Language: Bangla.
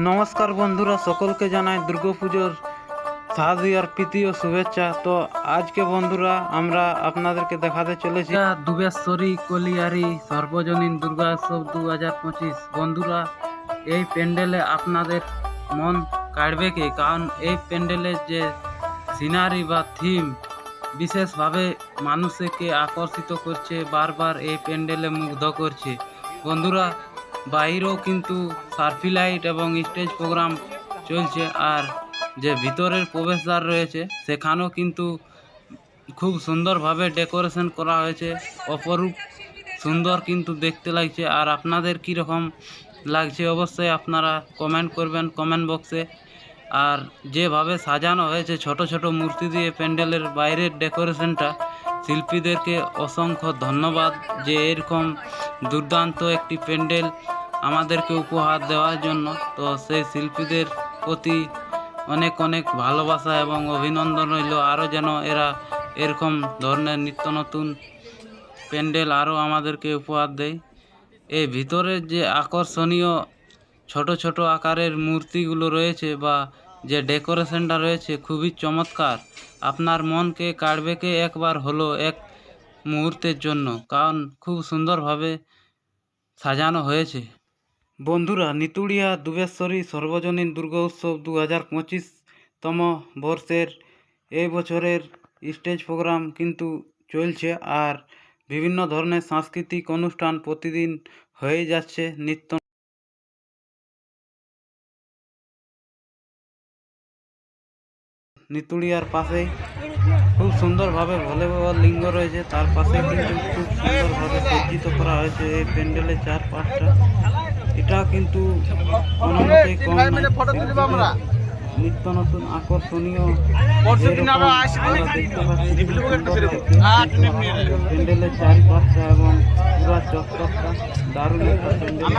নমস্কার বন্ধুরা, সকলকে জানাই দুর্গাপুজোর শারদীয়ার প্রীতি ও শুভেচ্ছা। তো আজকে বন্ধুরা, আমরা আপনাদেরকে দেখাতে চলেছি। দুবেশ্বরী কলিয়ারি সর্বজনীন দুর্গা উৎসব দু হাজার পঁচিশ। বন্ধুরা, এই প্যান্ডেলে আপনাদের মন কাটবে কি? কারণ এই প্যান্ডেলের যে সিনারি বা থিম বিশেষভাবে মানুষকে আকর্ষিত করছে, বারবার এই প্যান্ডেলে মুগ্ধ করছে। বন্ধুরা বাইরেও কিন্তু সার্ফি লাইট এবং স্টেজ প্রোগ্রাম চলছে। আর যে ভিতরের প্রবেশদ্বার রয়েছে, সেখানেও কিন্তু খুব সুন্দরভাবে ডেকোরেশন করা হয়েছে। অপরূপ সুন্দর কিন্তু দেখতে লাগছে। আর আপনাদের কীরকম লাগছে অবশ্যই আপনারা কমেন্ট করবেন কমেন্ট বক্সে আর যেভাবে সাজানো হয়েছে, ছোট ছোট মূর্তি দিয়ে প্যান্ডেলের বাইরের ডেকোরেশনটা শিল্পীদেরকে অসংখ্য ধন্যবাদ যে এরকম দুর্দান্ত একটি প্যান্ডেল আমাদেরকে উপহার দেওয়ার জন্য। তো সেই শিল্পীদের প্রতি অনেক অনেক ভালোবাসা এবং অভিনন্দন রইল। আরও যেন এরা এরকম ধরনের নিত্য নতুন প্যান্ডেল আরও আমাদেরকে উপহার দেয়। এই ভিতরের যে আকর্ষণীয় ছোট ছোট আকারের মূর্তিগুলো রয়েছে বা যে ডেকোরেশনটা রয়েছে খুবই চমৎকার। আপনার মনকে কাড়বেকে একবার হলো এক মুহূর্তের জন্য, কারণ খুব সুন্দরভাবে সাজানো হয়েছে। বন্ধুরা নিতুড়িয়া দুবেশ্বরী সর্বজনীন দুর্গা উৎসব দু হাজার পঁচিশতম বর্ষের এই বছরের স্টেজ প্রোগ্রাম কিন্তু চলছে আর বিভিন্ন ধরনের সাংস্কৃতিক অনুষ্ঠান প্রতিদিন হয়ে যাচ্ছে নিত্য নিতুড়িয়ার পাশে খুব সুন্দরভাবে ভোলে বাবার লিঙ্গ রয়েছে। তার পাশে কিন্তু খুব সুন্দরভাবে সজ্জিত করা হয়েছে এই প্যান্ডেলের চার পাঁচটা এটা কিন্তু কোনো মতেই কম নিত্য নতুন আকর্ষণীয় দেখতে পাচ্ছি। প্যান্ডেলের এবং পুরা চকচকটা দারুণ একটা প্যান্ডেল।